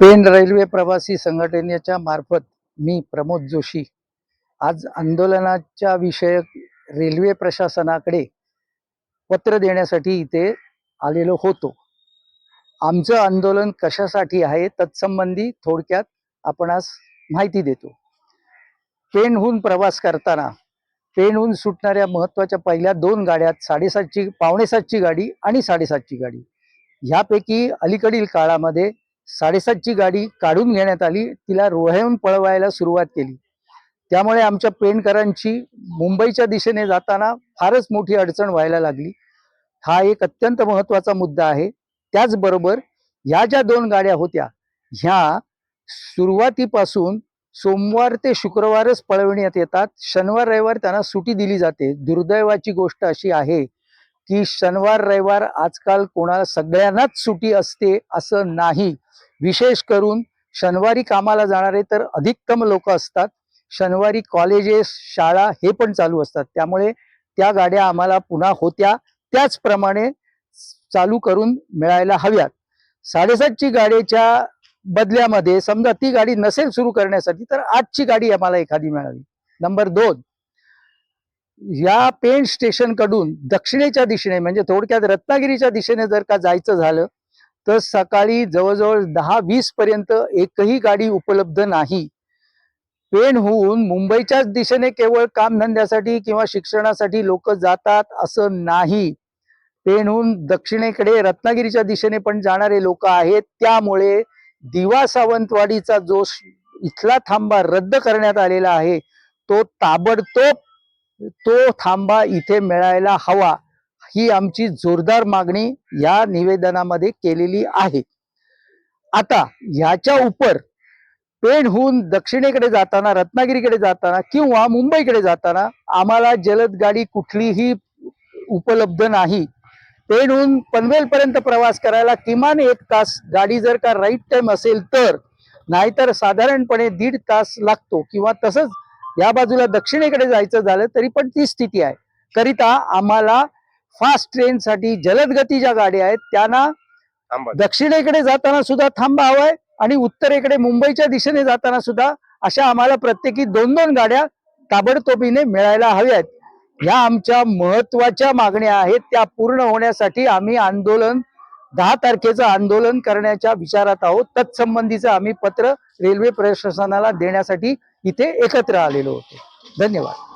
Pen railway प्रवासी संघटनेच्या मार्फत मी प्रमोद जोशी. आज आंदोलनाच्या विषयक रेल्वे प्रशासनाकडे पत्र देण्यासाठी इथे आलेलो होतो. आमचं आंदोलन कशासाठी आहे तत्संबंधी थोडक्यात आपण आज माहिती देतो. पेनहून प्रवास करताना पेनहून सुटणाऱ्या महत्त्वाच्या पहिल्या दोन गाड्यात साडेसातची पावणेसातची गाडी आणि साडेसातची गाडी. ह्यापैकी अलीकडील काळामध्ये साडेसातची गाडी काढून घेण्यात आली. तिला रोह्याहून पळवायला सुरुवात केली. त्यामुळे आमच्या पेणकरांची मुंबईच्या दिशेने जाताना फारच मोठी अडचण व्हायला लागली. हा एक अत्यंत महत्त्वाचा मुद्दा आहे. त्याचबरोबर ह्या ज्या दोन गाड्या होत्या ह्या सुरुवातीपासून सोमवार ते शुक्रवारच पळविण्यात येतात. शनिवार रविवार त्यांना सुटी दिली जाते. दुर्दैवाची गोष्ट अशी आहे की शनिवार रविवार आजकाल कोणाला सगळ्यांनाच सुटी असते असं नाही. विशेष करून शनिवारी कामाला जाणारे तर अधिकतम लोक असतात. शनिवारी कॉलेजेस शाळा हे पण चालू असतात. त्यामुळे त्या गाड्या आम्हाला पुन्हा होत्या. त्याचप्रमाणे चालू करून मिळायला हव्यात. साडेसातची गाडीच्या बदल्यामध्ये समजा ती गाडी नसेल सुरू करण्यासाठी तर आठची गाडी आम्हाला एखादी मिळावी. नंबर दोन या पेन स्टेशनकडून दक्षिणेच्या दिशेने म्हणजे थोडक्यात रत्नागिरीच्या दिशेने जर का जायचं झालं तर सकाळी जवळजवळ दहा वीस पर्यंत एकही गाडी उपलब्ध नाही. पेणहून मुंबईच्याच दिशेने केवळ कामधंद्यासाठी किंवा शिक्षणासाठी लोक जातात असं नाही. पेणहून दक्षिणेकडे रत्नागिरीच्या दिशेने पण जाणारे लोक आहेत. त्यामुळे दिवा सावंतवाडीचा जो इथला थांबा रद्द करण्यात आलेला आहे. तो ताबडतोब तो थांबा इथे मिळायला हवा. ही आमची जोरदार मागणी या निवेदनामध्ये केलेली आहे. आता ह्याच्या उपर पेणहून दक्षिणेकडे जाताना रत्नागिरीकडे जाताना किंवा मुंबईकडे जाताना आम्हाला जलद गाडी कुठलीही उपलब्ध नाही. पेणहून पनवेलपर्यंत प्रवास करायला किमान एक तास गाडी जर का राईट टाइम असेल तर नाहीतर साधारणपणे दीड तास लागतो किंवा तसंच या बाजूला दक्षिणेकडे जायचं झालं तरी पण ती स्थिती आहे. करिता आम्हाला फास्ट ट्रेनसाठी जलद गतीच्या गाड्या आहेत. त्यांना दक्षिणेकडे जाताना सुद्धा थांबा हवाय आणि उत्तरेकडे मुंबईच्या दिशेने जाताना सुद्धा अशा आम्हाला प्रत्येकी दोन दोन गाड्या ताबडतोबीने मिळायला हव्यात. ह्या आमच्या महत्त्वाच्या मागण्या आहेत. त्या पूर्ण होण्यासाठी आम्ही आंदोलन दहा तारखेचं आंदोलन करण्याच्या विचारात आहोत. तत्संबंधीचं आम्ही पत्र रेल्वे प्रशासनाला देण्यासाठी इथे एकत्र आलेलो होतो. धन्यवाद.